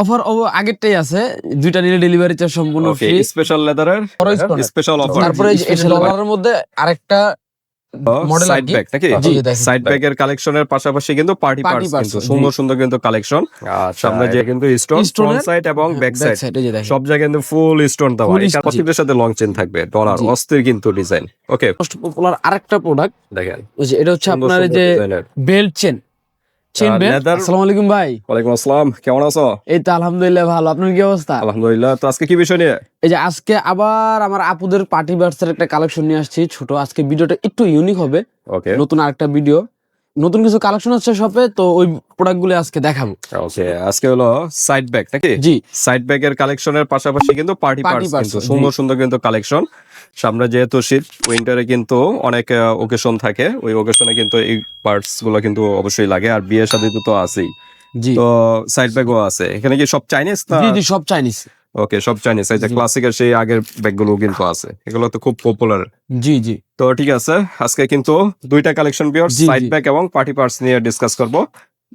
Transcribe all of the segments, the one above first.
Offer আগেরটাই আছে দুইটা নিলে ডেলিভারি চার্জ সম্পূর্ণ ফ্রি স্পেশাল লেদারের স্পেশাল অফার তারপরে। ডলারের মধ্যে আরেকটা model সাইড। ব্যাগ নাকি? সাইড ব্যাগ এর কালেকশনের পাশাপাশি কিন্তু পার্টি পার্টস কিন্তু সুন্দর সুন্দর কিন্তু কালেকশন সামনে যে কিন্তু স্টোন ফ্রন্ট সাইড এবং ব্যাক সাইড সব জায়গায় কিন্তু ফুল স্টোন দেওয়া। এটা প্রত্যেকটার সাথে লং চেন থাকবে ডলার। অস্থির কিন্তু ডিজাইন ওকে মোস্ট পপুলার আরেকটা প্রোডাক্ট দেখেন। ওই যে এটা হচ্ছে আপনার যে বেল্ট চেন আসসালামু আলাইকুম ভাই ওয়ালাইকুম আসসালাম কেমন আছো? এই তো আলহামদুলিল্লাহ ভালো। আপনার কি অবস্থা? আলহামদুলিল্লাহ তো আজকে কি বিষয় নিয়ে? এই যে আজকে আবার আমার আপুদের পার্টি বার্সের একটা কালেকশন নিয়ে আসছি ছোট। আজকে ভিডিওটা একটু ইউনিক হবে। ওকে নতুন আরেকটা ভিডিও নতুন কিছু কালেকশন হচ্ছে শপে তো ওই প্রোডাক্টগুলো আজকে দেখাবো। ওকে আজকে হলো সাইড ব্যাগ নাকি? জি। সাইড ব্যাগ এর কালেকশনের পাশাপাশি কিন্তু পার্টি পার্টস কিন্তু সুন্দর সুন্দর কিন্তু কালেকশন সামনে যেহেতু শীত উইন্টারে কিন্তু অনেক ওকেশন থাকে। ওই ওকেশনে কিন্তু এই পার্টসগুলো কিন্তু অবশ্যই লাগে আর বিয়ে শাদী তো আছেই। জি। তো সাইড ব্যাগও আছে। এখানে কি সব চাইনিজ না জি জি সব চাইনিজ ওকে সব চাইনিজ এই যে ক্লাসিকের সেই আগের ব্যাগগুলো কিন্তু আছে। এগুলো তো খুব পপুলার জি জি। তো ঠিক আছে আজকে কিন্তু দুইটা কালেকশন বিয়ার সাইড ব্যাগ এবং পার্টি পার্টস নিয়ে ডিসকাস করব।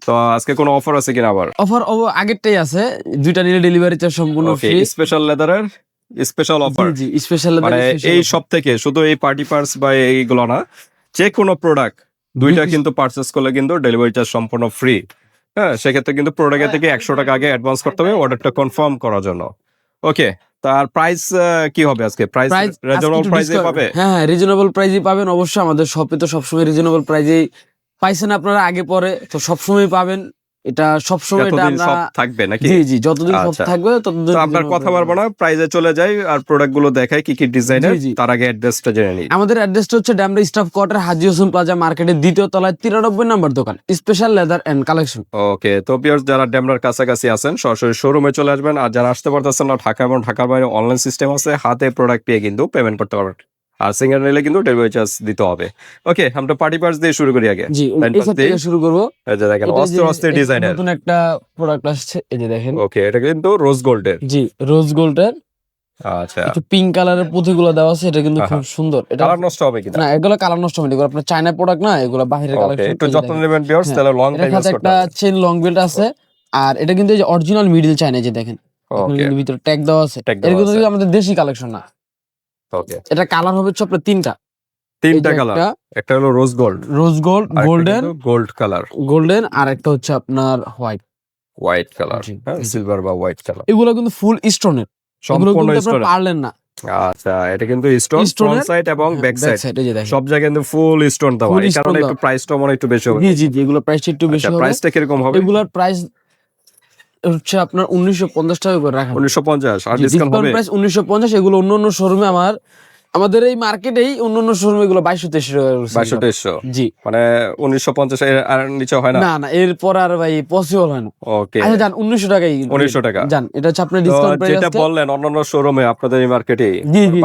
তো আজকে কোনো অফার আছে কিনা আবার? অফার আগেরটাই আছে। দুইটা নিলে ডেলিভারি চার্জ সম্পূর্ণ ফ্রি স্পেশাল লেদারের স্পেশাল অফার জি স্পেশাল মানে এই সব থেকে শুধু এই পার্টি পার্টস বা এইগুলো না যে কোনো প্রোডাক্ট দুইটা কিন্তু পার্চেস করলে কিন্তু ডেলিভারি চার্জ সম্পূর্ণ ফ্রি হ্যাঁ সেক্ষেত্রে কিন্তু প্রোডাক্টের থেকে একশো টাকা আগে অ্যাডভান্স করতে হবে অর্ডারটা কনফার্ম করার জন্য। ওকে তার প্রাইস কি হবে আজকে? প্রাইস প্রাইস রিজনেবল প্রাইসে পাবে? হ্যাঁ হ্যাঁ রিজনেবল প্রাইসই পাবেন। অবশ্যই আমাদের শপে তো সবসময় রিজনেবল প্রাইসেই পাইছেন আপনারা আগে পরে তো সবসময় পাবেন। এটা সবসময় এটা আমরা থাকবে নাকি? জি জি যতদিন সব আচ্ছা। থাকবে ততদিন আপনার কথা পারব না প্রাইজে চলে যাই আর প্রোডাক্টগুলো দেখাই কি কি ডিজাইনের। তার আগে অ্যাড্রেসটা জেনে নিই। আমাদের অ্যাড্রেসটা হচ্ছে Demra staff quarter Haji Hossain plaza মার্কেটের দ্বিতীয় তলায় তিরানব্বই নম্বর দোকান special leather and collection okay তো পিয়ার্স যারা ডেমরার কাছাকাছি আছেন সরাসরি শোরুমে চলে আসবেন আর যারা আসতে পারতেছেন না ঢাকা এবং ঢাকার বাইরে অনলাইন সিস্টেম আছে হাতে প্রোডাক্ট পেয়ে কিন্তু পেমেন্ট করতে পারবেন। আর সিঙ্গার নিলে কিন্তু ডেলিভারি চার্জ দিতে হবে। ওকে আমরা পার্টি পার্টস দিয়ে শুরু করি আগে। জি থেকে শুরু করব। এই যে দেখেন অস্থির একটা ডিজাইনের নতুন একটা প্রোডাক্ট আসছে এই যে দেখেন। ওকে এটা কিন্তু রোজ গোল্ডের জি রোজ গোল্ডের আচ্ছা। একটু পিঙ্ক কালারের পুঁথিগুলো দেওয়া আছে এটা কিন্তু খুব সুন্দর। এটা কালার নষ্ট হবে কিনা? না এগুলো কালার নষ্ট হয়নি এগুলো আপনার চায়না প্রোডাক্ট না এগুলো বাইরের কালেকশন একটু যত্ন নেবেন পিয়ার্স হ্যাঁ, তাহলে লং টাইম ইউজ করতে একটা চেন লং বেল্ট আছে আর এটা কিন্তু এই যে অরিজিনাল মিডল চায়না যে দেখেন। ওকে ভিতরে ট্যাগ দেওয়া আছে। এর কিন্তু আমাদের দেশি কালেকশন না। এটা কালার হবে হচ্ছে আপনার তিনটা। তিনটা কালার। একটা হলো rose gold rose gold golden gold colour golden আর একটা হচ্ছে আপনার হোয়াইট হোয়াইট কালার। সিলভার বা হোয়াইট কালার এগুলো কিন্তু ফুল স্টোনের সম্পূর্ণ স্টোন পারলেন না। আচ্ছা এটা কিন্তু স্টোন ফ্রন্ট সাইড এবং ব্যাক সাইড সব জায়গায় কিন্তু ফুল স্টোন Full এই কারণে একটু প্রাইসটা মনে একটু বেশি হবে। জি জি জি এগুলো প্রাইস একটু বেশি আচ্ছা হবে। প্রাইসটা কীরকম হবে? এগুলোর প্রাইস হচ্ছে আপনার উনিশশো পঞ্চাশ টাকা করে রাখা। উনিশশো পঞ্চাশ আর ডিসকাউন্ট প্রাইস উনিশশো পঞ্চাশ এগুলো অন্য অন্য শোরুমে আমার আমাদের এই মার্কেটেই অন্য অন্য শোরুমে এগুলো বাইশশো তেইশশো বাইশশো তেইশশো জি। মানে উনিশশো পঞ্চাশ আর নিচে হয় না? না না এরপর আর ভাই পসিবল হয় না। ওকে আচ্ছা জান উনিশশো টাকাই 1900 টাকা। জান এটা হচ্ছে আপনার ডিসকাউন্ট প্রাইস যেটা বললেন অন্যান্য শোরুমে আপনাদের এই মার্কেটে।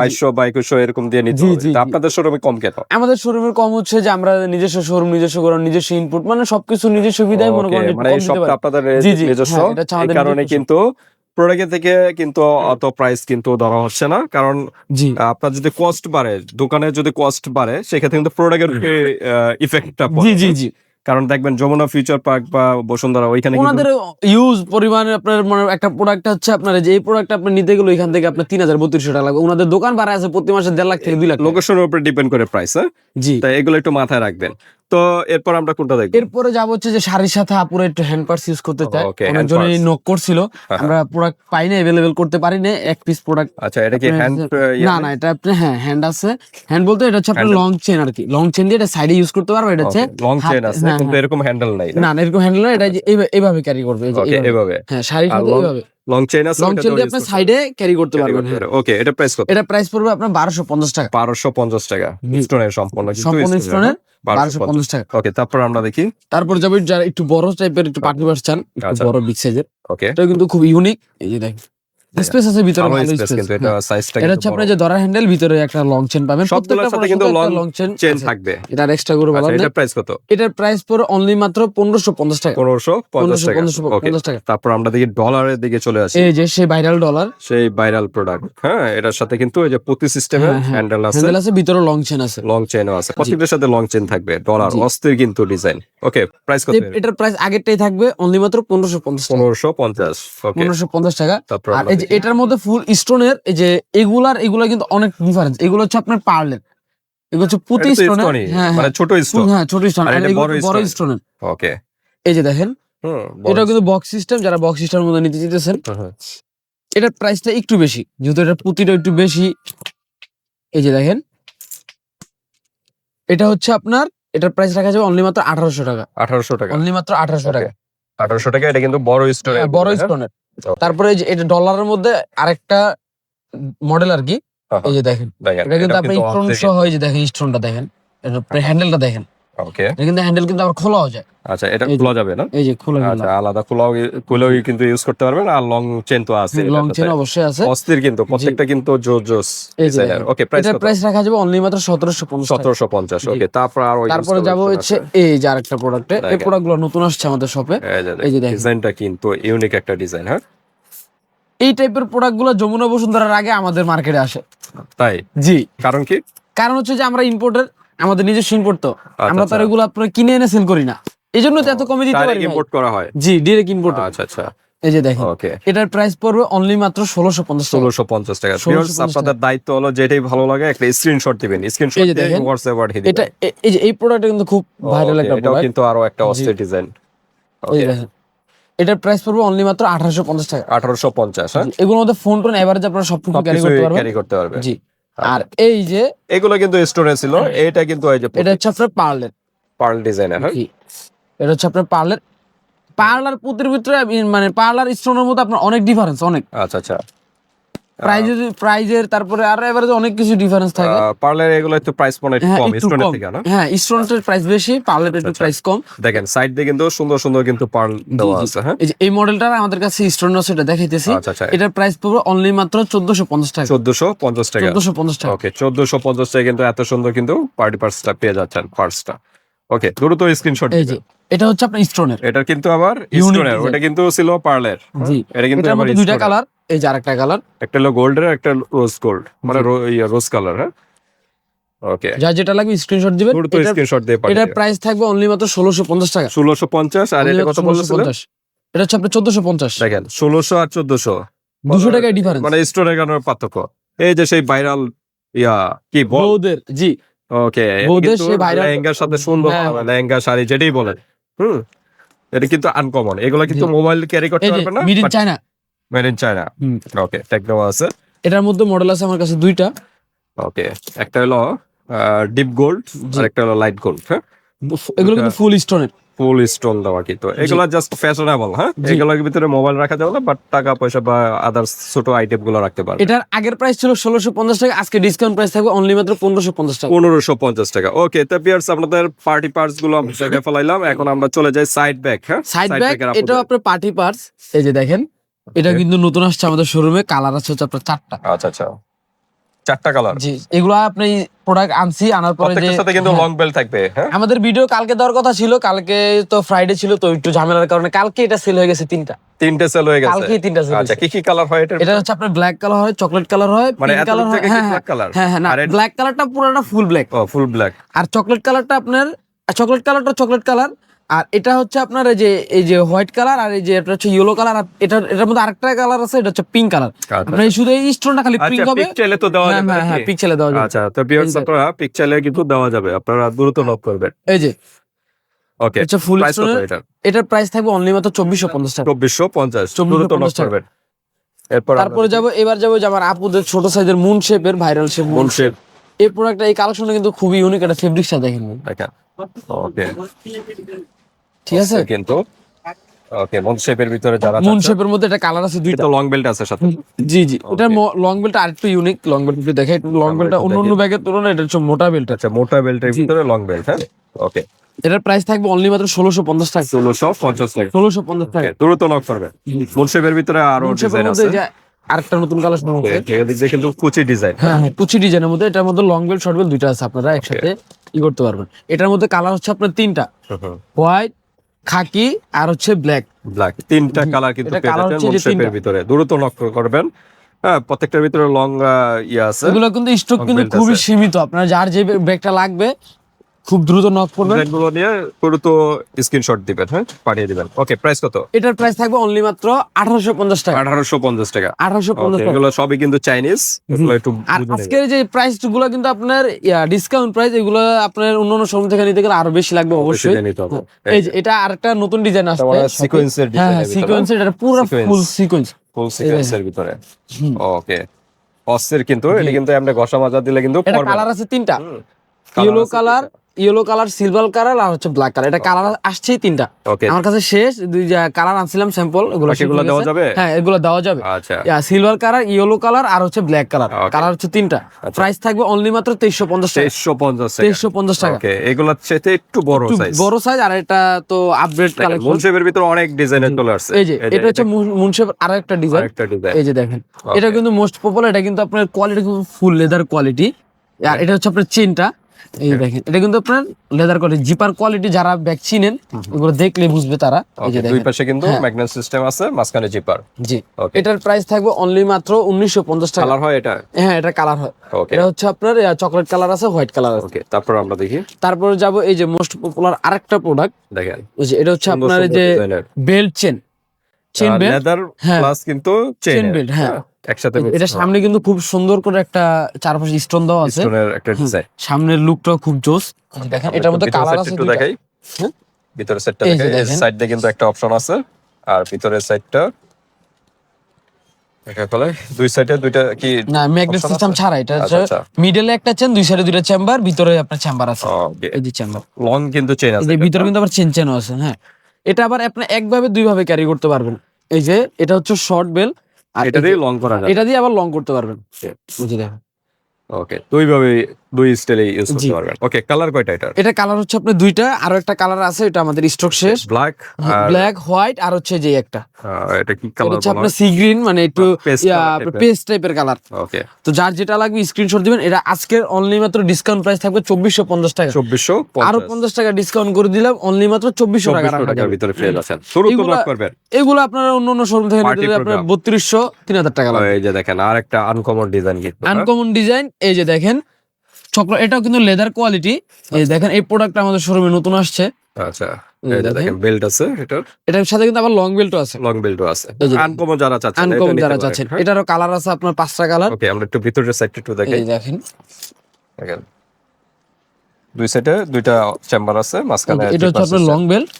বাইশশো বা একুশশো এরকম দিয়ে নিতে হবে। আপনাদের শোরুমে কম কেন? আমাদের শোরুমের কম হচ্ছে যে আমরা নিজস্ব শোরুম নিজস্ব করার নিজস্ব ইনপুট মানে সবকিছু নিজস্ব সুবিধায় মনে করেন মানে এই সবটা আপনাদের নিজস্ব। হ্যাঁ, এই কারণে কিন্তু প্রোডাক্টের থেকে কিন্তু অত প্রাইস কিন্তু ধরা হচ্ছে না। কারণ জি। আপনার যদি কস্ট বাড়ে দোকানে যদি কস্ট বাড়ে সেক্ষেত্রে কিন্তু প্রোডাক্টের ইফেক্টটা জি জি জি। কারণ দেখবেন যমুনা ফিউচার পার্ক বা বসুন্ধরা ওইখানে ওনাদের ইউজ পরিমাণে আপনার মানে একটা প্রোডাক্ট হচ্ছে আপনার যে এই প্রোডাক্ট আপনি নিতে গেলে এখান থেকে আপনার তিন হাজার বত্রিশশো টাকা লাগবে। ওনাদের দোকান ভাড়া আছে প্রতি মাসে দেড় লাখ থেকে দুই লাখ লোকেশনের উপর ডিপেন্ড করে প্রাইস হ্যাঁ? জি। তাই এগুলো একটু মাথায় রাখবেন। তো এরপর আমরা কোনটা দেখব? এরপরে যাব হচ্ছে যে শাড়ির সাথে আপুরে একটু হ্যান্ড পার্স ইউজ করতে অনেকজনই নক করছিল। হ্যাঁ, আমরা প্রোডাক্ট পাই না অ্যাভেলেবেল করতে পারি না এক পিস প্রোডাক্ট আচ্ছা এটা কি হ্যান্ড না না এটা আপনি হ্যাঁ হ্যান্ড আছে। হ্যান্ড বলতে এটা হচ্ছে আপনার লং চেন আর কি লং চেন দিয়ে এটা সাইডে ইউজ করতে পারবে এটা হচ্ছে লং চেন আছে হ্যাঁ, কিন্তু হ্যাঁ। এরকম হ্যান্ডেল নাই না? এরকম হ্যান্ডেল না এটা এইভাবে- ক্যারি করবে এইভাবে। হ্যাঁ শাড়ির সাথে এইভাবে। লং চেইন আছে লং চেইন আপনি সাইডে ক্যারি করতে পারবেন হ্যাঁ। ওকে এটা প্রাইস কত? এটা প্রাইস পড়বে আপনার বারোশো পঞ্চাশ টাকা। বারোশো পঞ্চাশ টাকা। জি। স্টোনের সম্পূর্ণ সম্পূর্ণ স্টোনের হ্যাঁ? বারোশো পঞ্চাশ টাকা। ওকে তারপর আমরা দেখি। তারপর যাবে যারা একটু বড় টাইপের একটু পার্টি বাস চান আচ্ছা। বড় বিগ সাইজের ওকে এটা কিন্তু খুব ইউনিক এই যে দেখেন। স্পেস আছে ভিতরে ভালো স্পেস কিন্তু এটা সাইজটা এটা হচ্ছে আপনার যে ধরার হ্যান্ডেল ভিতরে একটা লং চেন পাবেন। সবগুলোর সাথে কিন্তু লং চেন চেন থাকবে। এটা এক্সট্রা করে বলা এটা প্রাইস কত? এটার প্রাইস পড়ে অনলি মাত্র পনেরোশো পঞ্চাশ টাকা। পনেরোশো পঞ্চাশ পনেরোশো টাকা। পঞ্চাশ ওকে পঞ্চাশ টাকা। তারপর আমরা দেখি ডলারের দিকে চলে আসি। এই যে সেই ভাইরাল ডলার সেই ভাইরাল প্রোডাক্ট হ্যাঁ এটার সাথে কিন্তু এই যে প্রতি হ্যাঁ, হ্যাঁ। হ্যান্ডেল আছে। হ্যান্ডেল আছে ভিতরে লং চেন আছে। লং চেনও আছে। প্রত্যেকটার সাথে লং চেন থাকবে। ডলার। অস্থির কিন্তু ডিজাইন ওকে প্রাইস কত এটার প্রাইস আগেরটাই থাকবে অনলি মাত্র পনেরোশো পঞ্চাশ টাকা। পনেরোশো পঞ্চাশ। ওকে পনেরোশো পঞ্চাশ টাকা। তারপর যে এটার মধ্যে ফুল স্টোনের এই যে এগুলার এগুলা কিন্তু অনেক ডিফারেন্স এগুলো হচ্ছে আপনার পার্লের এগুলো হচ্ছে স্টোনের হ্যাঁ মানে হ্যাঁ ছোট স্টোন হ্যাঁ ছোট স্টোন আর এটা বড় স্টোনের ওকে। এই যে দেখেন এটাও কিন্তু বক্স সিস্টেম যারা বক্স সিস্টেমের মধ্যে নিতে চাইতেছেন এটার প্রাইসটা একটু বেশি। যেহেতু এটার পুঁতিটা একটু বেশি এই যে দেখেন এটা হচ্ছে আপনার এটার প্রাইস রাখা যাবে অনলি মাত্র আঠারোশো টাকা। আঠারোশো টাকা। অনলি মাত্র আঠারোশো টাকা। আঠারোশো টাকা এটা কিন্তু বড় স্টোন হ্যাঁ, বড় স্টোনের তারপরে এটা ডলারের মধ্যে আরেকটা মডেল আর কি এই যে দেখেন এটা কিন্তু আপনি স্টোন সহ এই যে দেখেন স্টোনটা দেখেন হ্যান্ডেলটা দেখেন। ওকে কিন্তু হ্যান্ডেল কিন্তু আবার খোলাও যায়। আচ্ছা এটা খোলা যাবে না? এই যে খোলা আচ্ছা আলাদা খোলাও খুলেও কিন্তু ইউজ করতে পারবেন আর লং চেন তো আছে লং চেন অবশ্যই আছে। অস্থির কিন্তু প্রত্যেকটা কিন্তু জোস জোস ওকে প্রাইস কত? প্রাইস রাখা যাবে অনলি মাত্র সতেরোশো পঞ্চাশ টাকা। সতেরোশো পঞ্চাশ জি। ওকে তারপর আর তারপরে যাব হচ্ছে এই যে আরেকটা প্রোডাক্টে এই দেখেন। প্রোডাক্টগুলো নতুন আসছে আমাদের শপে এই যে দেখেন। ডিজাইনটা কিন্তু ইউনিক একটা ডিজাইন হ্যাঁ? এই টাইপের প্রোডাক্টগুলো যমুনা বসুন্ধরার আগে আমাদের মার্কেটে আসে। তাই? জি। কারণ কি? কারণ হচ্ছে যে আমরা ইম্পোর্টার আমাদের নিজস্ব ইম্পোর্ট তো আমরা তো আচ্ছা। এগুলো আপনার কিনে এনে সেল করি না। এই জন্য তো এত কমে দিতে পারি ইম্পোর্ট করা হয়? জি ডিরেক্ট ইম্পোর্ট আচ্ছা আচ্ছা। এই যে দেখেন ওকে এটার প্রাইস পড়বে অনলি মাত্র ষোলোশো পঞ্চাশ টাকা। ষোলোশো পঞ্চাশ টাকা। 1650 Viewers, আপনাদের দায়িত্ব হলো যেটাই ভালো লাগে একটা স্ক্রিনশট দিবেন। স্ক্রিনশট দিয়ে। হোয়াটসঅ্যাপ পাঠিয়ে এটা এই যে এই প্রোডাক্টটা কিন্তু খুব ভাইরাল একটা প্রোডাক্ট কিন্তু আরও একটা অস্থির ডিজাইন এটার প্রাইস পড়বে অনলি মাত্র আঠারোশো পঞ্চাশ টাকা। আঠারোশো পঞ্চাশ হ্যাঁ? এগুলোর মধ্যে ফোন টোন এভারেজ আপনারা সবটুকু ক্যারি করতে পারবেন। ক্যারি করতে পারবে জি। আর এই যে এগুলো কিন্তু স্টোরে ছিল এটা কিন্তু এই যে এটা হচ্ছে আপনার পার্লের। পার্ল ডিজাইনার হ্যাঁ। এটা হচ্ছে আপনার পার্লার। পার্লার পুতির ভিতরে মানে পার্লার স্টোনের মধ্যে আপনার অনেক ডিফারেন্স অনেক। আচ্ছা আচ্ছা। প্রাইজের প্রাইজের তারপরে আর এভারেজ অনেক কিছু ডিফারেন্স থাকে। পার্লার এগুলো একটু প্রাইস মনে একটু হ্যাঁ কম স্টোনের থেকে না? হ্যাঁ স্টোনের প্রাইস বেশি পার্লার একটু আচ্ছা। প্রাইস কম। দেখেন সাইড দিয়ে কিন্তু সুন্দর সুন্দর কিন্তু পার্ল দেওয়া আছে হ্যাঁ? এই যে এই মডেলটা আমাদের কাছে স্টোন আছে এটা দেখাইতেছি। আচ্ছা আচ্ছা। এটার প্রাইস পড়বে অনলি মাত্র চোদ্দশো পঞ্চাশ টাকা। চোদ্দশো পঞ্চাশ টাকা। চোদ্দশো পঞ্চাশ টাকা। ওকে চোদ্দশো পঞ্চাশ টাকা কিন্তু এত সুন্দর কিন্তু পার্টি পার্সটা পেয়ে যাচ্ছেন পার্সটা ওকে দ্রুত স্ক্রিনশট এই যে এটা হচ্ছে আপনার স্টোনের। এটা কিন্তু আবার স্টোনের ওটা কিন্তু ছিল পার্লের জি এটা কিন্তু আবার দুইটা কালার এই যে আরেকটা কালার একটা হলো গোল্ডের একটা রোজ গোল্ড মানে রোজ কালার হ্যাঁ? ওকে যা যেটা লাগবে স্ক্রিনশট দিবেন। দ্রুত এটার- স্ক্রিনশট দিয়ে পাঠিয়ে এটার প্রাইস থাকবে অনলি মাত্র ষোলোশো পঞ্চাশ টাকা। ষোলোশো পঞ্চাশ আর এটা কত বলছিল 1650 এটা হচ্ছে আপনার চোদ্দশো পঞ্চাশ। দেখেন ষোলোশো আর চোদ্দশো। দুশো টাকায় ডিফারেন্স মানে স্টোনের কারণে পার্থক্য। এই যে সেই ভাইরাল ইয়া কি বৌদের জি ওকে লেহেঙ্গার সাথে সুন্দর হ্যাঁ। লেহেঙ্গা শাড়ি যেটাই বলে হুম? এটা কিন্তু আনকমন এগুলো কিন্তু মোবাইল ক্যারি করতে পারবে না made in China made in China. Okay techno আছে। এটার মধ্যে মডেল আছে আমার কাছে দুইটা। ওকে একটা হলো ডিপ গোল্ড আর একটা হলো লাইট গোল্ড হ্যাঁ? এগুলো কিন্তু ফুল স্টোনের ফুল স্টোন দেওয়া কিন্তু। এগুলো জাস্ট ফ্যাশনেবল হ্যাঁ? এগুলোর ভিতরে মোবাইল রাখা যাবে না বাট টাকা পয়সা বা আদার্স ছোট আইটেমগুলো রাখতে পারবে। এটার আগের প্রাইস ছিল ষোলোশো পঞ্চাশ টাকা আজকে ডিসকাউন্ট প্রাইস থাকবে অনলি মাত্র পনেরোশো পঞ্চাশ টাকা। পনেরোশো পঞ্চাশ টাকা। ওকে তো বিয়ার্স আপনাদের পার্টি পার্টসগুলো আমরা ফেলাইলাম। এখন আমরা চলে যাই সাইড ব্যাগ হ্যাঁ? সাইড ব্যাগ এটাও আপনার পার্টি পার্টস এই যে দেখেন এটা কিন্তু নতুন আসছে আমাদের শোরুমে কালার আছে হচ্ছে আপনার চারটা। আচ্ছা আচ্ছা। চারটা কালার জি এগুলো আপনি প্রোডাক্ট আনছি আনার পরে যে সাথে কিন্তু হ্যাঁ, লং বেল থাকবে হ্যাঁ? আমাদের ভিডিও কালকে দেওয়ার কথা ছিল কালকে তো ফ্রাইডে ছিল তো একটু ঝামেলার কারণে কালকে এটা সেল হয়ে গেছে তিনটা। তিনটে সেল হয়ে গেছে? কালকেই তিনটা সেল আচ্ছা কি কি কালার হয় এটা এটা হচ্ছে আপনার ব্ল্যাক কালার হয় চকলেট কালার হয় মানে কালার হয় হ্যাঁ ব্ল্যাক কালার হ্যাঁ হ্যাঁ না ব্ল্যাক কালারটা পুরোটা ফুল ব্ল্যাক ও ফুল ব্ল্যাক আর চকলেট কালারটা আপনার চকলেট কালারটা চকলেট কালার আর এটা হচ্ছে আপনার এই যে এই যে হোয়াইট কালার আর এই যে এটা হচ্ছে ইয়েলো কালার আর এটা এটার মধ্যে আরেকটা কালার আছে এটা হচ্ছে পিঙ্ক কালার। আপনার এই শুধু এই স্টোনটা খালি পিঙ্ক আচ্ছা হবে? পিক চাইলে তো দেওয়া হ্যাঁ যাবে হ্যাঁ হ্যাঁ নাকি? দেওয়া যাবে। আচ্ছা তো ভিউয়ার্স আপনারা পিক কিন্তু দেওয়া যাবে। আপনারা দ্রুত নক করবেন। এই যে। ওকে হচ্ছে ফুল এটা? এটার প্রাইস থাকবে অনলি মাত্র চব্বিশশো পঞ্চাশ টাকা। চব্বিশশো পঞ্চাশ 2450 দ্রুত নক টাকা। করবেন। এরপর তারপরে যাব এবার যাব যে আমার আপুদের ছোট সাইজের মুন শেপের ভাইরাল শেপ মুন শেপ এই প্রোডাক্টটা এই কালেকশনটা কিন্তু খুবই ইউনিক একটা ফেব্রিক সাথে দেখেন। দেখেন। ওকে ঠিক আছে? কিন্তু? ওকে মন শেপের ভিতরে যারা মুন শেপের মধ্যে একটা কালার আছে দুইটা। লং বেল্ট আছে সাথে। জি জি। ওটার লং বেলটা আরেকটু ইউনিক লং বেল্ট একটু দেখে লং আমরা অন্য অন্য ব্যাগের তুলনায় এটা হচ্ছে মোটা বেল্ট আচ্ছা মোটা বেল্টের। ভিতরে লং বেল্ট হ্যাঁ? ওকে এটার প্রাইস থাকবে অনলি মাত্র ষোলোশো পঞ্চাশ টাকা। ষোলোশো পঞ্চাশ টাকা। ষোলোশো পঞ্চাশ টাকা। দ্রুত নক করবে। মন শেপের ভিতরে আরও ডিজাইন আছে। আরেকটা নতুন কালেকশন হচ্ছে এদিক দিয়ে কিন্তু কুচি ডিজাইন হ্যাঁ হ্যাঁ কুচি ডিজাইনের মধ্যে এটার মধ্যে লং বেল শর্ট বেল দুইটা আছে আপনারা একসাথে ই করতে পারবেন। এটার মধ্যে কালার হচ্ছে আপনার তিনটা। হোয়াইট খাকি আর হচ্ছে ব্ল্যাক। ব্ল্যাক। তিনটা কালার কিন্তু পেয়ে। ভিতরে। দ্রুত লক্ষ্য করবেন। হ্যাঁ প্রত্যেকটার ভিতরে লং ইয়ে আছে। এগুলো কিন্তু স্টক কিন্তু খুবই সীমিত। আপনার যার যে ব্যাগটা লাগবে খুব দ্রুত নক করবেন। ডিজাইনগুলো নিয়ে দ্রুত স্ক্রিনশট দিবেন হ্যাঁ? পাঠিয়ে দিবেন। ওকে প্রাইস কত? এটার প্রাইস থাকবে অনলি মাত্র আঠারোশো পঞ্চাশ টাকা। আঠারোশো পঞ্চাশ টাকা। আঠারোশো পঞ্চাশ Okay, টাকা। এগুলো সবই কিন্তু চাইনিজ এগুলো একটু। আজকের যে প্রাইসগুলো কিন্তু আপনার ডিসকাউন্ট প্রাইস এগুলো আপনার অন্যান্য শোরুম থেকে নিতে গেলে আরও বেশি লাগবে অবশ্যই হবে। এই যে এটা আরেকটা নতুন ডিজাইন আসছে। সিকোয়েন্সের হ্যাঁ হ্যাঁ সিকোয়েন্সের এটা পুরো ফুল সিকোয়েন্স ফুল সিকোয়েন্সের ভিতরে। ওকে অস্থির কিন্তু এটা কিন্তু আমরা ঘষা মাজা দিলে কিন্তু এটা কালার আছে তিনটা। Yellow colour yellow colour silver colour আর হচ্ছে ব্ল্যাক কালার এটা কালার আসছেই তিনটা। আমার কাছে শেষ দুই কালার আনছিলাম স্যাম্পল এগুলো হয়ে দেওয়া যাবে? হ্যাঁ এগুলো দেওয়া যাবে। আচ্ছা। সিলভার কালার ইয়েলো কালার আর হচ্ছে ব্ল্যাক কালার কালার হচ্ছে তিনটা। আচ্ছা। প্রাইস থাকবে অনলি মাত্র তেইশশো পঞ্চাশ টাকা। তেইশশো পঞ্চাশ তেইশশো পঞ্চাশ টাকা। ওকে এগুলোর চেয়ে একটু বড় সাইজ বড় সাইজ আর এটা তো আপডেট কালেকশন মুনশেপের ভিতরে অনেক ডিজাইনের চলে আসছে। এই যে এটা হচ্ছে মুনশেপ আরও একটা ডিজাইন আরেকটা ডিজাইন এই যে দেখেন এটা কিন্তু মোস্ট পপুলার এটা কিন্তু আপনার কোয়ালিটি ফুল লেদার কোয়ালিটি আর এটা হচ্ছে আপনার চেনটা এই দেখেন এটা কিন্তু আপনার লেদার কোয়ালিটি জিপার কোয়ালিটি যারা ব্যাগ চিনেন এগুলো দেখলে বুঝবে তারা। এই যে দুই পাশে কিন্তু হ্যাঁ। ম্যাগনেট সিস্টেম আছে মাঝখানে জিপার জি। এটার প্রাইস থাকবে অনলি মাত্র উনিশশো পঞ্চাশ টাকা। কালার হয় এটা? হ্যাঁ এটা কালার হয়। ওকে এটা হচ্ছে আপনার চকলেট কালার আছে হোয়াইট কালার আছে। ওকে তারপর আমরা দেখি। তারপরে যাব এই যে মোস্ট পপুলার আরেকটা প্রোডাক্ট দেখেন। এটা হচ্ছে আপনার যে belt chain chain belt leather হ্যাঁ। প্লাস কিন্তু চেন চেন বেল্ট হ্যাঁ। একসাথে এটা সামনে কিন্তু খুব সুন্দর করে একটা চারপাশে স্টোন দেওয়া আছে। স্টোনের একটা ডিজাইন সামনের লুকটাও খুব জোস। দেখেন এটার মধ্যে কালার আছে একটু দেখাই। হ্যাঁ? ভিতরে সেটটা দেখাই। সাইড দিয়ে কিন্তু একটা অপশন আছে। আর ভিতরের সাইডটা দেখা দুই সাইডে দুইটা কি না ম্যাগনেট সিস্টেম ছাড়া এটা আচ্ছা, হচ্ছে আচ্ছা। মিডলে একটা চেন দুই সাইডে দুইটা চেম্বার ভিতরে আপনার চেম্বার আছে। এই যে চেম্বার লং কিন্তু চেন আছে ভিতরে কিন্তু আবার চেন চেনও আছে হ্যাঁ। এটা আবার আপনি একভাবে দুই ভাবে ক্যারি করতে পারবেন। এই যে এটা হচ্ছে শর্ট বেল আর এটা দিয়ে লং করা যায় এটা দিয়ে আবার লং করতে পারবেন। বুঝে দেখেন ওকে তো ভাবে দুই স্টাইলে ইউজ করতে পারবেন। ওকে কালার কয়টা এটা এটা কালার হচ্ছে আপনার দুইটা আরও একটা কালার আছে এটা আমাদের স্টক শেষ। ব্ল্যাক ব্ল্যাক হোয়াইট আর হচ্ছে যে একটা। এটা কি কালার হচ্ছে আপনার সি গ্রিন মানে একটু। পেস্ট টাইপের কালার ওকে তো যার যেটা লাগবে স্ক্রিনশট দিবেন। এটা আজকের অনলি মাত্র ডিসকাউন্ট প্রাইস থাকবে চব্বিশশো পঞ্চাশ টাকা। চব্বিশশো আরও পঞ্চাশ টাকা ডিসকাউন্ট করে দিলাম অনলি মাত্র চব্বিশশো টাকা টাকার ভিতরে ফ্রেজ আছেন শুরু তো লক করবেন। এগুলো আপনারা অন্য অন্য শোরুম থেকে নিতে আপনার program। বত্রিশশো তিন হাজার টাকা লাগবে। এই যে দেখেন আর একটা আনকমন ডিজাইন কিন্তু? আনকমন ডিজাইন এই যে দেখেন চকলেট এটাও কিন্তু লেদার কোয়ালিটি এই দেখেন এই প্রোডাক্ট আমাদের শোরুমে নতুন আসছে। আচ্ছা দেখেন। বেল্ট আছে এটার। এটার সাথে কিন্তু আবার লং বেল্টও আছে। লং বেল্টও আছে। এই আনকমন যারা চাচ্ছেন আনকমন যারা চাচ্ছেন। এটারও কালার আছে আপনার পাঁচটা কালার ওকে আমরা একটু ভিতরের সাইড একটু দেখাই। এই দেখেন। দেখেন। দুই সাইডে দুইটা চেম্বার আছে মাঝখানে এটা হচ্ছে আপনার লং বেল্ট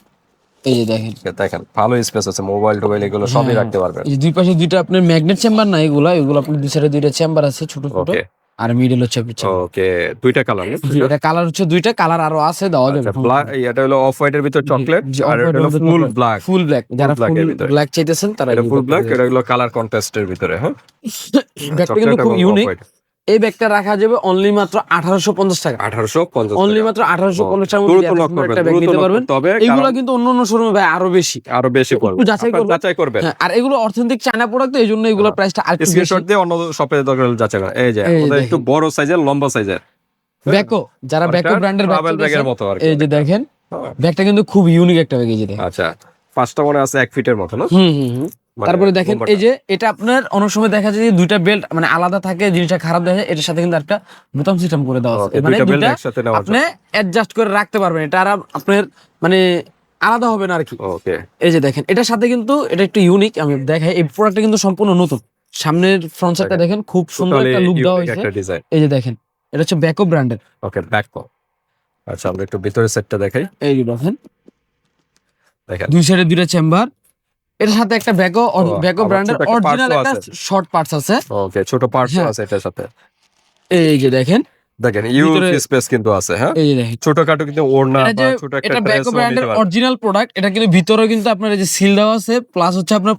এই যে দেখেন। দেখেন ভালো স্পেস আছে মোবাইল টোবাইল এগুলো সবই হ্যাঁ। রাখতে পারবেন। এই দুই পাশে দুইটা আপনার ম্যাগনেট চেম্বার না এগুলা এগুলো আপনার দুই সাইডে দুইটা চেম্বার আছে ছোট ছোট। আর মিডল হচ্ছে। ওকে দুইটা কালার দুইটা এটা কালার হচ্ছে দুইটা কালার আরও আছে দাও যাবে। আচ্ছা ব্ল্যাক এটা হলো অফ হোয়াইটের ভিতর চকলেট আর এটা হলো ফুল ব্ল্যাক ফুল ব্ল্যাক যারা ফুল ব্ল্যাক চাইতেছেন তারা এটা ফুল ব্ল্যাক এটা হলো কালার কন্ট্রাস্টের ভিতরে হ্যাঁ। ব্যাগটা কিন্তু খুব ইউনিক এই ব্যাগটা রাখা যাবে অনলি মাত্র আঠারোশো পঞ্চাশ টাকা। আঠারোশো পঞ্চাশ অনলি মাত্র আঠারোশো পঞ্চাশ একটা ব্যাগ নিতে পারবেন। এগুলো কিন্তু অন্য অন্য শোরুমে ভাই আরও বেশি। আরও বেশি যাচাই করবেন। যাচাই করবেন। হ্যাঁ, আর এগুলো অর্থনৈতিক চায়না প্রোডাক্ট এই জন্য এগুলোর প্রাইসটা আর স্ক্রিনশট দিয়ে অন্য শপে দরকার যাচাই করেন। এই যে। একটু বড় সাইজের লম্বা সাইজের ব্যাকো যারা ব্যাকো ব্র্যান্ডের ব্যাগের মতো আর এই যে দেখেন হ্যাঁ। ব্যাগটা কিন্তু খুব ইউনিক একটা ব্যাগ এই যে আচ্ছা পাঁচটা মনে আছে এক ফিটের মতো না? হুম হুম। তারপরে দেখেন এই যে এটা আপনার অনেক সময় দেখা যায় যে দুইটা বেল্ট মানে আলাদা থাকে জিনিসটা খারাপ দেখে এটার সাথে কিন্তু একটা বোতাম সিস্টেম করে দেওয়া আছে। মানে দুইটা বেল্ট একসাথে নেওয়া আপনি অ্যাডজাস্ট করে রাখতে পারবেন এটা আর আপনার মানে আলাদা হবে না আর কি ওকে। এই যে দেখেন এটার সাথে কিন্তু এটা একটু ইউনিক আমি দেখাই এই প্রোডাক্টটা কিন্তু সম্পূর্ণ নতুন। সামনের ফ্রন্ট সাইডটা দেখেন খুব সুন্দর একটা লুক দেওয়া হয়েছে। এই যে দেখেন এটা হচ্ছে ব্যাকো ব্র্যান্ডের ওকে ব্যাক আচ্ছা আমরা একটু ভিতরের সেটটা দেখাই। এই যে দেখেন। দেখেন। দুই সাইডে দুইটা চেম্বার এটার সাথে একটা ব্যাকো আবার ব্র্যান্ডের অরিজিনাল একটা শর্ট পার্টস আছে। ওকে ছোট পার্টস হ্যাঁ। আছে এটার সাথে। এই যে দেখেন। দেখেন ইউজ স্পেস কিন্তু আছে হ্যাঁ? এই যে দেখেন। ছোটখাটো কিন্তু ওড়না বা ছোট একটা এটা ব্যাকো ব্র্যান্ডের অরিজিনাল প্রোডাক্ট এটা কিন্তু ভিতরে কিন্তু আপনার এই যে সিল দেওয়া আছে প্লাস হচ্ছে আপনার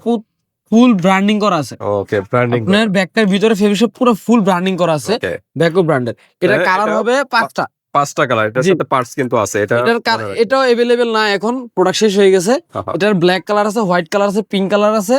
ফুল ব্র্যান্ডিং করা আছে। ওকে ব্র্যান্ডিং আপনার ব্যাগটার ভিতরে পুরো ফুল ব্র্যান্ডিং করা আছে ব্যাকো ব্র্যান্ডের এটা এটা- কালার হবে পাঁচটা। পাঁচটা কালার এটার সাথে পার্টস কিন্তু আছে এটা এটাও এভেলেবেল না এখন প্রোডাক্ট শেষ হয়ে গেছে। এটার ব্ল্যাক কালার আছে হোয়াইট কালার আছে পিঙ্ক কালার আছে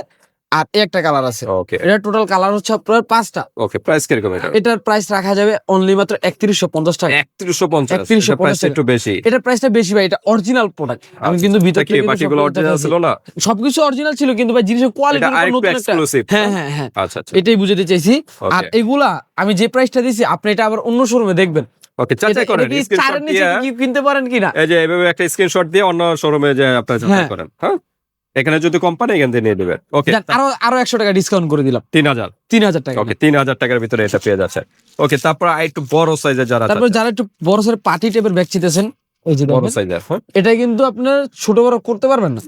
আর এই একটা কালার আছে। ওকে এটা টোটাল কালার হচ্ছে আপনার পাঁচটা। ওকে প্রাইস কীরকম এটা? এটার প্রাইস রাখা যাবে অনলি মাত্র একত্রিশশো পঞ্চাশ টাকা। একত্রিশশো পঞ্চাশ 3150 প্রাইস একটু বেশি। এটার প্রাইসটা বেশি ভাই এটা অরিজিনাল প্রোডাক্ট আমি কিন্তু ভিতর আচ্ছা, কি কিন্তু বাকিগুলো সবকিছু অরিজিনাল ছিল না? সবকিছু অরিজিনাল ছিল কিন্তু ভাই জিনিসের কোয়ালিটি এটা নতুন এক্সক্লুসিভ হ্যাঁ হ্যাঁ হ্যাঁ। আচ্ছা আচ্ছা। এটাই বুঝাতে চাইছি। আর. এগুলা আমি যে প্রাইসটা দিছি আপনি এটা আবার অন্য শোরুমে দেখবেন। ওকে যাচাই করেন স্ক্রিনশট দিয়ে কিনতে পারেন কিনা? এই যে এভাবে একটা স্ক্রিনশট দিয়ে অন্য শোরুমে যে আপনারা যাচাই হ্যাঁ। করেন হ্যাঁ? এখানে যদি কোম্পানি এখান থেকে নিয়ে নেবেন। ওকে আরও আরও একশো টাকা ডিসকাউন্ট করে দিলাম। তিন হাজার। তিন হাজার টাকা। ওকে তিন হাজার টাকার ভিতরে এটা পেয়ে যাচ্ছে ওকে তারপর একটু বড় সাইজের যারা তারপর যারা একটু বড় সড়ো পার্টি টাইপের ব্যাগ চিতেছেন এই যে বড় সাইজের হ্যাঁ। এটা কিন্তু আপনার ছোট বড় করতে পারবেন না।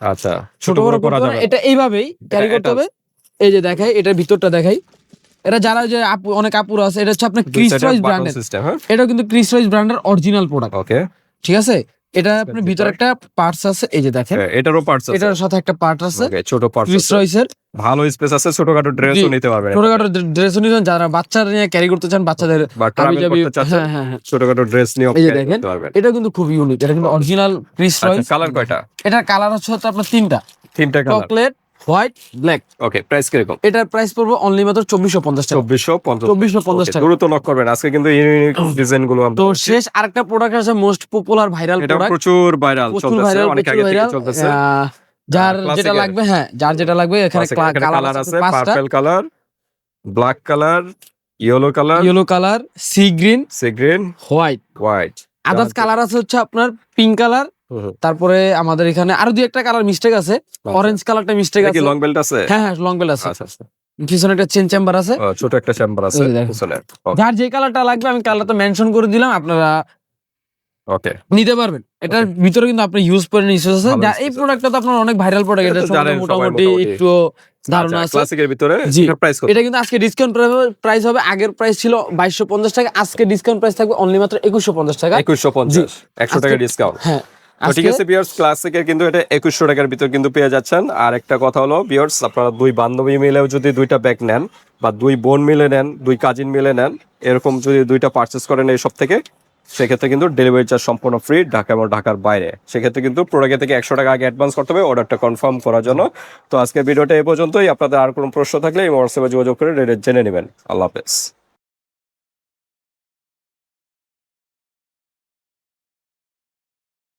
আচ্ছা ছোট বড় করা যাবে। এটা এইভাবেই ক্যারি করতে হবে। এই যে দেখাই এটার ভিতরটা দেখাই। এটা যারা যে আপু অনেক আপুরা আছে এটা হচ্ছে আপনার ক্রিস রয়েস ব্র্যান্ডের হ্যাঁ? এটা কিন্তু ক্রিস রয়েস ব্র্যান্ডের অরিজিনাল প্রোডাক্ট ওকে ঠিক আছে? এটা আপনার ভিতরে একটা পার্টস আছে এই যে দেখেন। এটারও পার্টস আছে। এটার সাথে একটা পার্ট আছে। ওকে ছোট পার্টস রয়েসের ভালো স্পেস আছে ছোটখাটো ড্রেসও। নিতে পারবেন। ছোটখাটো ড্রেস নিবেন যারা বাচ্চারা নিয়ে ক্যারি করতে চান বাচ্চাদের হ্যাঁ হ্যাঁ হ্যাঁ। ছোটখাটো ড্রেস নিয়ে এই যে দেখেন। করতে পারবেন। এটা কিন্তু খুব ইউনিক এটা কিন্তু অরিজিনাল ক্রিস রয়েস কালার কয়টা? এটার কালার হচ্ছে আপনার তিনটা। তিনটা colour chocolate white black. Okay price কীরকম? এটার প্রাইস পড়বে অনলি মাত্র চব্বিশশো পঞ্চাশ টাকা। চব্বিশশো পঞ্চাশ। চব্বিশশো পঞ্চাশ টাকা। দ্রুত নক করবেন আজকে কিন্তু ইউনিক ডিজাইনগুলো তো শেষ আরেকটা প্রোডাক্ট আছে মোস্ট পপুলার ভাইরাল এটা প্রচুর ভাইরাল চলতেছে অনেক আগে থেকে চলতেছে। যার যেটা লাগবে হ্যাঁ যার যেটা লাগবে এখানে কালার আছে purple colour black colour yellow colour yellow colour sea green sea green white white others colour আছে হচ্ছে আপনার পিঙ্ক কালার তারপরে আমাদের এখানে আরও দুই একটা কালার মিস্টেক আছে। অরেঞ্জ কালারটা মিস্টেক আছে। লং বেল্ট আছে? হ্যাঁ হ্যাঁ লং বেল আছে। আচ্ছা আচ্ছা। পিছনে একটা চেন চেম্বার আছে। ছোট একটা চেম্বার আছে। পিছনে। যার যে কালারটা লাগবে আমি কালারটা মেনশন করে দিলাম আপনারা ওকে নিতে পারবেন। এটার ভিতরে কিন্তু আপনি ইউজ আছে এই প্রোডাক্টটা তো আপনার অনেক ভাইরাল প্রোডাক্ট এটা মোটামুটি। একটু ধারণা আছে। ক্লাসিকের ভিতরে। প্রাইস এটা কিন্তু আজকে ডিসকাউন্ট প্রাইস হবে আগের প্রাইস ছিল বাইশশো পঞ্চাশ টাকা আজকে ডিসকাউন্ট প্রাইস থাকবে অনলি মাত্র একুশশো পঞ্চাশ টাকা। একুশশো পঞ্চাশ। একশো টাকা ডিসকাউন্ট হ্যাঁ। ঠিক আছে বিয়ার্স ক্লাসিকের কিন্তু এটা একুশশো টাকার ভিতর কিন্তু পেয়ে যাচ্ছেন। আর একটা কথা হলো বিয়ার্স আপনারা দুই বান্ধবী মিলেও যদি দুইটা ব্যাগ নেন বা দুই বোন মিলে নেন দুই কাজিন মিলে নেন এরকম যদি দুইটা পারচেস করেন এই সব থেকে সেক্ষেত্রে কিন্তু ডেলিভারি চার্জ সম্পূর্ণ ফ্রি ঢাকা এবং ঢাকার বাইরে। সেক্ষেত্রে কিন্তু প্রোডাক্টের থেকে একশো টাকা আগে অ্যাডভান্স করতে হবে অর্ডারটা কনফার্ম করার জন্য। তো আজকে ভিডিওটা এই পর্যন্তই। আপনাদের আর কোনো প্রশ্ন থাকলে এই হোয়াটসঅ্যাপে যোগাযোগ করে জেনে নেবেন। আল্লাহ হাফেজ।